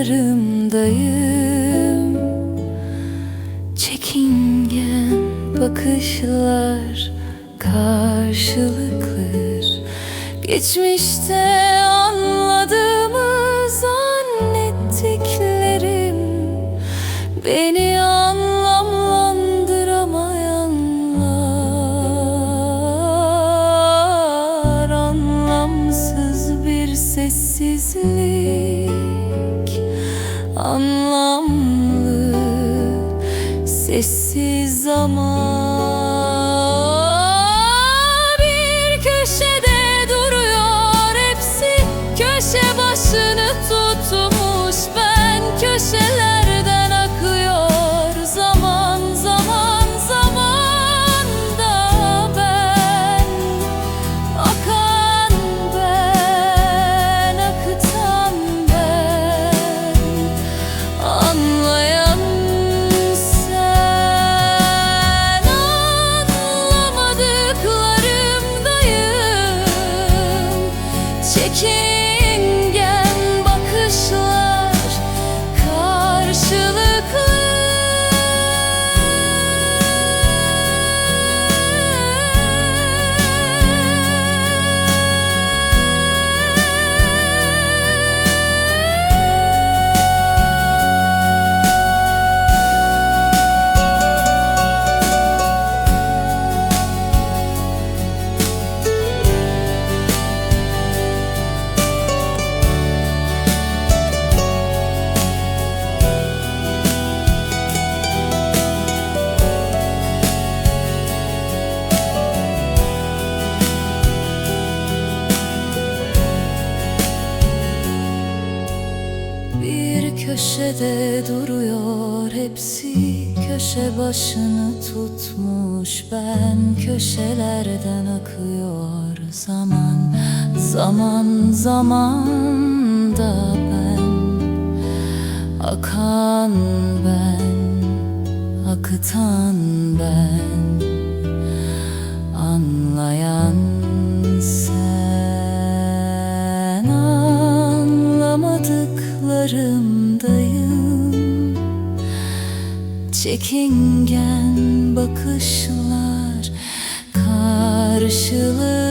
bakışlarımdayım Çekingen bakışlar karşılıklı Geçmişte anladığımı zannettiklerim Beni anlamlandıramayanlar. Anlamsız bir sessizlik Anlamlı sessiz ama Çekingen köşede duruyor. Hepsi Köşe başını tutmuş. Ben Köşelerden akıyor zaman Zaman zaman da ben. Akan ben Akıtan ben. Anlayan Çekingen bakışlar karşılığı